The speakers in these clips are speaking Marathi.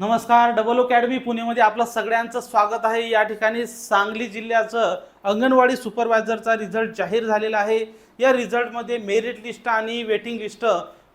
नमस्कार डबल अकॅडमी पुणेमध्ये आपलं सगळ्यांचं स्वागत आहे. या ठिकाणी सांगली जिल्ह्याचं अंगणवाडी सुपरवायझरचा रिझल्ट जाहीर झालेला आहे. या रिझल्टमध्ये मेरिट लिस्ट आणि वेटिंग लिस्ट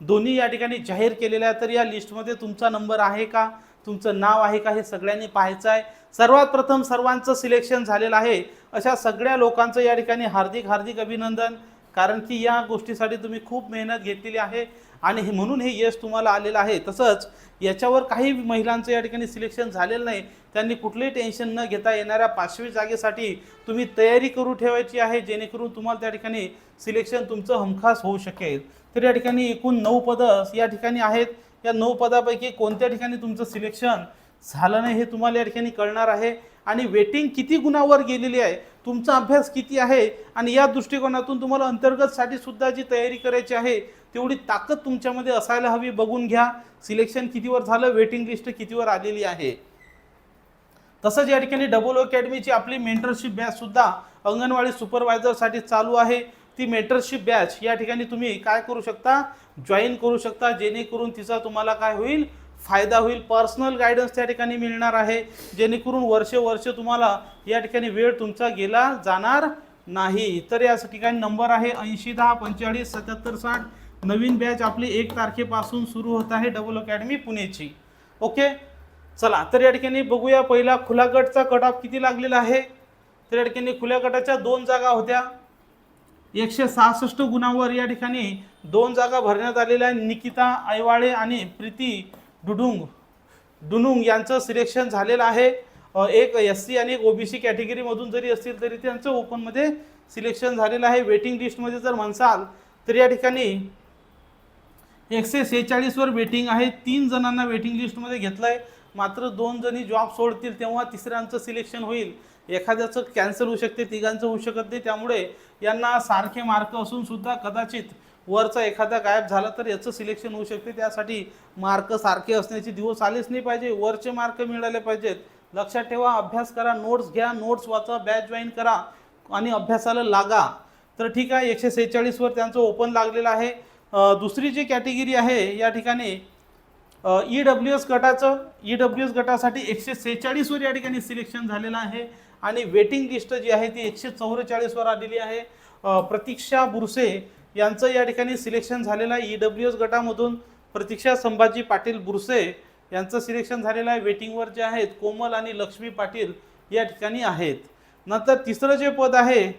दोन्ही या ठिकाणी जाहीर केलेल्या आहे तर या लिस्टमध्ये तुमचा नंबर आहे का? तुमचं नाव आहे का? हे सगळ्यांनी पाहायचं आहे. सर्वात प्रथम सर्वांचं सिलेक्शन झालेलं आहे. अशा सगळ्या लोकांचं या ठिकाणी हार्दिक हार्दिक अभिनंदन. कारण की या गोष्टीसाठी तुम्ही खूप मेहनत घेतलेली आहे आणि हे म्हणून हे यश तुम्हाला आलेलं आहे. तसंच याच्यावर काही महिलांचं या ठिकाणी सिलेक्शन झालेलं नाही. त्यांनी कुठलंही टेन्शन न घेता येणाऱ्या पाचवी जागेसाठी तुम्ही तयारी करू ठेवायची आहे जेणेकरून तुम्हाला त्या ठिकाणी सिलेक्शन तुमचं हमखास होऊ शकेल. तर या ठिकाणी एकूण नऊ पदं या ठिकाणी आहेत. या नऊ पदापैकी कोणत्या ठिकाणी तुमचं सिलेक्शन झालं नाही हे तुम्हाला या ठिकाणी कळणार आहे. आणि वेटिंग किती गुणावर गेलेली आहे तुमचा अभ्यास किती आहे आणि या दृष्टिकोनातून तुम्हाला अंतर्गतसाठी सुद्धा जी तयारी करायची आहे तेवढी ताकद तुमच्यामध्ये असायला हवी बघून घ्या. सिलेक्शन कितीवर झालं वेटिंग लिस्ट कितीवर आलेली आहे. तसंच या ठिकाणी डबल अकॅडमीची आपली मेंटरशिप बॅच सुद्धा अंगणवाडी सुपरवायझरसाठी चालू आहे. ती मेंटरशिप बॅच या ठिकाणी तुम्ही काय करू शकता? जॉईन करू शकता जेणेकरून तिचा तुम्हाला काय होईल? फायदा होईल. पर्सनल गायडन्स त्या ठिकाणी मिळणार आहे. जेणेकरून वर्षे वर्ष तुम्हाला या ठिकाणी वेळ तुमचा गेला जाणार नाही. तर या ठिकाणी नंबर आहे ऐंशी दहा पंचेचाळीस सत्याहत्तर साठ. नवीन बॅच आपली एक तारखेपासून सुरू होत आहे डबल अकॅडमी पुणेची. ओके चला तर या ठिकाणी बघूया पहिला खुला गटचा कट ऑफ किती लागलेला आहे. तर या ठिकाणी खुल्या गटाच्या दोन जागा होत्या. एकशे सहासष्ट गुणांवर या ठिकाणी दोन जागा भरण्यात आलेल्या निकिता ऐवाळे आणि प्रीती डुडुंग. डुनुंग यांचं सिलेक्शन झालेलं आहे. एक एस सी आणि एक ओबीसी कॅटेगरीमधून जरी असतील तरी त्यांचं ओपनमध्ये सिलेक्शन झालेलं आहे. वेटिंग लिस्टमध्ये जर म्हणसाल तर या ठिकाणी एकशे सेहेचाळीसवर वेटिंग आहे. तीन जणांना वेटिंग लिस्टमध्ये घेतलं आहे मात्र दोन जणी जॉब सोडतील तेव्हा तिसऱ्यांचं सिलेक्शन होईल. एखाद्याचं कॅन्सल होऊ शकते तिघांचं होऊ शकत नाही. त्यामुळे यांना सारखे मार्क असून सुद्धा कदाचित वरचा एखादा गायब झाला तर याचं सिलेक्शन होऊ शकते. त्यासाठी मार्क सारखे असण्याचे दिवस आलेच नाही पाहिजे. वरचे मार्क मिळाले पाहिजेत. लक्षात ठेवा अभ्यास करा नोट्स घ्या नोट्स वाचा बॅच जॉईन करा आणि अभ्यासाला लागा. तर ठीक आहे एकशे सेहेचाळीसवर त्यांचं ओपन लागलेलं आहे. दुसरी जी कॅटेगरी आहे या ठिकाणी ई डब्ल्यू एस गटाचं ई डब्ल्यू एस गटासाठी एकशे सेहेचाळीसवर या ठिकाणी सिलेक्शन झालेलं आहे. आणि वेटिंग लिस्ट जी आहे ती एकशे चौवेचाळीसवर आलेली आहे. प्रतीक्षा बुरसे यांचं या ठिकाणी सिलेक्शन झालेलं आहे. ई डब्ल्यू एस गटामधून प्रतीक्षा संभाजी पाटील बुरसे यांचं सिलेक्शन झालेलं आहे. वेटिंगवर जे आहेत कोमल आणि लक्ष्मी पाटील या ठिकाणी आहेत. नंतर तिसरं जे पद आहे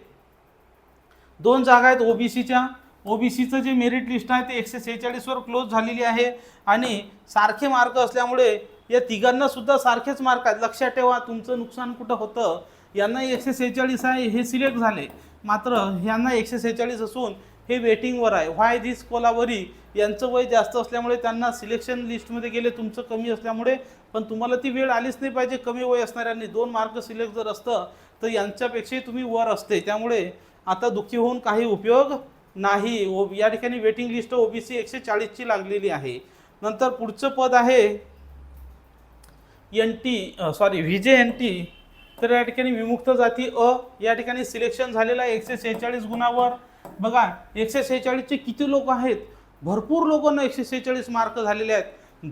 दोन जागा आहेत ओबीसीच्या ओबीसीचं जे मेरिट लिस्ट आहे ते एकशे सेहेचाळीसवर क्लोज झालेली आहे. आणि सारखे मार्क असल्यामुळे या तिघांना सुद्धा सारखेच मार्क आहेत. लक्षात ठेवा तुमचं नुकसान कुठं होतं? यांना एकशे सेहेचाळीस आहे हे सिलेक्ट झाले. मात्र ह्यांना एकशे सेहेचाळीस असून हे वेटिंगवर आहे. व्हाय दिस कोलावरी? यांचं वय जास्त असल्यामुळे त्यांना सिलेक्शन लिस्टमध्ये गेले तुमचं कमी असल्यामुळे. पण तुम्हाला ती वेळ आलीच नाही पाहिजे कमी वय असणाऱ्यांनी. दोन मार्क सिलेक्ट जर असतं तर यांच्यापेक्षाही तुम्ही वर असते. त्यामुळे आता दुःखी होऊन काही उपयोग नाही. ओ या ठिकाणी वेटिंग लिस्ट ओबीसी एकशे चाळीसची लागलेली आहे. नंतर पुढचं पद आहे N T sorry V J N T तर या ठिकाणी विमुक्त जाती अ. या ठिकाणी सिलेक्शन झालेलं आहे एकशे सेहेचाळीस गुणावर. बघा एकशे सेहेचाळीसचे किती लोक आहेत? भरपूर लोकांना एकशे सेहेचाळीस मार्क झालेले आहेत.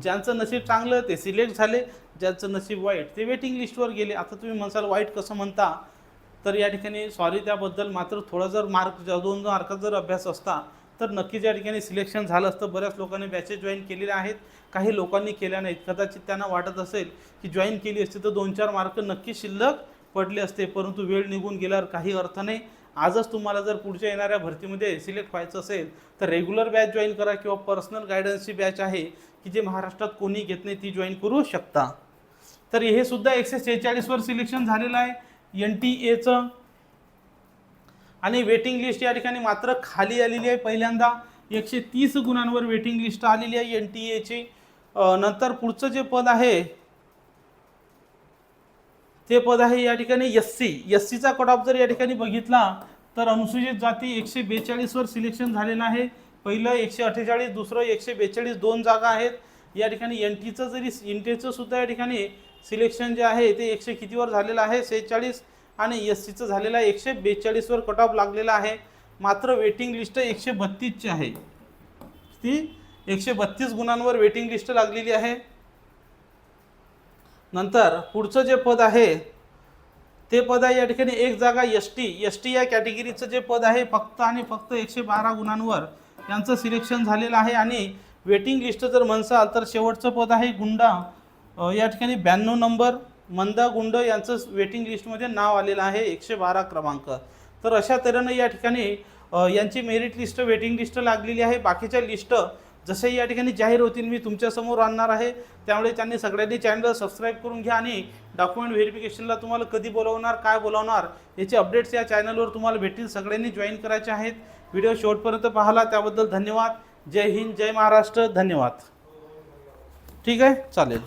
ज्यांचं नशीब चांगलं ते सिलेक्ट झाले. ज्यांचं नशीब वाईट ते वेटिंग लिस्टवर गेले. आता तुम्ही म्हणसाल वाईट कसं म्हणता? तर या ठिकाणी सॉरी त्याबद्दल मात्र थोडा जर मार्क दोन मार्काचा जर अभ्यास असता तर नक्कीच या ठिकाणी सिलेक्शन झालं असतं. बऱ्याच लोकांनी बॅचेस जॉईन केलेल्या आहेत. काही लोकांनी केल्या नाहीत. कदाचित त्यांना वाटत असेल की जॉईन केली असती तर दोन चार मार्क नक्की शिल्लक पडले असते. परंतु वेळ निघून गेल्यावर काही अर्थ नाही. आजच तुम्हाला जर पुढच्या येणाऱ्या भरतीमध्ये सिलेक्ट व्हायचं असेल तर रेग्युलर बॅच जॉईन करा किंवा पर्सनल गायडन्सची बॅच आहे की जे महाराष्ट्रात कोणी घेत नाही ती जॉईन करू शकता. तर हे सुद्धा एकशे सेहेचाळीसवर सिलेक्शन झालेलं आहे. एन टी एचं आणि वेटिंग लिस्ट या ठिकाणी मात्र खाली आलेली आहे पहिल्यांदा. एकशे तीस गुणांवर वेटिंग लिस्ट आलेली आहे एन टी एची नंतर पुढचं जे पद आहे ते पद आहे या ठिकाणी एस सी एस सीचा कट ऑफ जर या ठिकाणी बघितला तर अनुसूचित जाती एकशे बेचाळीसवर सिलेक्शन झालेलं आहे. पहिलं एकशे अठ्ठेचाळीस दुसरं एकशे बेचाळीस दोन जागा आहेत. या ठिकाणी एन टीचं जरी एन टीचं सुद्धा या ठिकाणी सिलेक्शन जे आहे ते एकशे कितीवर झालेलं आहे? सेहेचाळीस. आणि एस सीचं झालेलं आहे एकशे बेचाळीसवर कट ऑफ लागलेला आहे. मात्र वेटिंग लिस्ट एकशे बत्तीसची आहे. ती एकशे बत्तीस गुणांवर वेटिंग लिस्ट लागलेली आहे. नंतर पुढचं जे पद आहे ते पद आहे या ठिकाणी एक जागा एस टी एस टी या कॅटेगरीचं जे पद आहे फक्त आणि फक्त एकशे बारा गुणांवर यांचं सिलेक्शन झालेलं आहे. आणि वेटिंग लिस्ट जर म्हणसाल तर शेवटचं पद आहे गुंडा. या ठिकाणी ब्याण्णव नंबर मंदा गुंड यांचं वेटिंग लिस्टमध्ये नाव आलेलं आहे एकशे बारा क्रमांक. तर अशा तऱ्हेनं या ठिकाणी यांची मेरिट लिस्ट वेटिंग लिस्ट लागलेली आहे. बाकीच्या लिस्ट जसे या ठिकाणी जाहीर होतील मी तुमच्यासमोर आणणार आहे. त्यामुळे त्यांनी सगळ्यांनी चॅनल सबस्क्राईब करून घ्या आणि डॉक्युमेंट व्हेरिफिकेशनला तुम्हाला कधी बोलवणार काय बोलावणार याचे अपडेट्स या चॅनलवर तुम्हाला भेटतील. सगळ्यांनी जॉईन करायचे आहेत. व्हिडिओ शेवटपर्यंत पाहला त्याबद्दल धन्यवाद. जय हिंद जय महाराष्ट्र धन्यवाद. ठीक आहे? चालेल.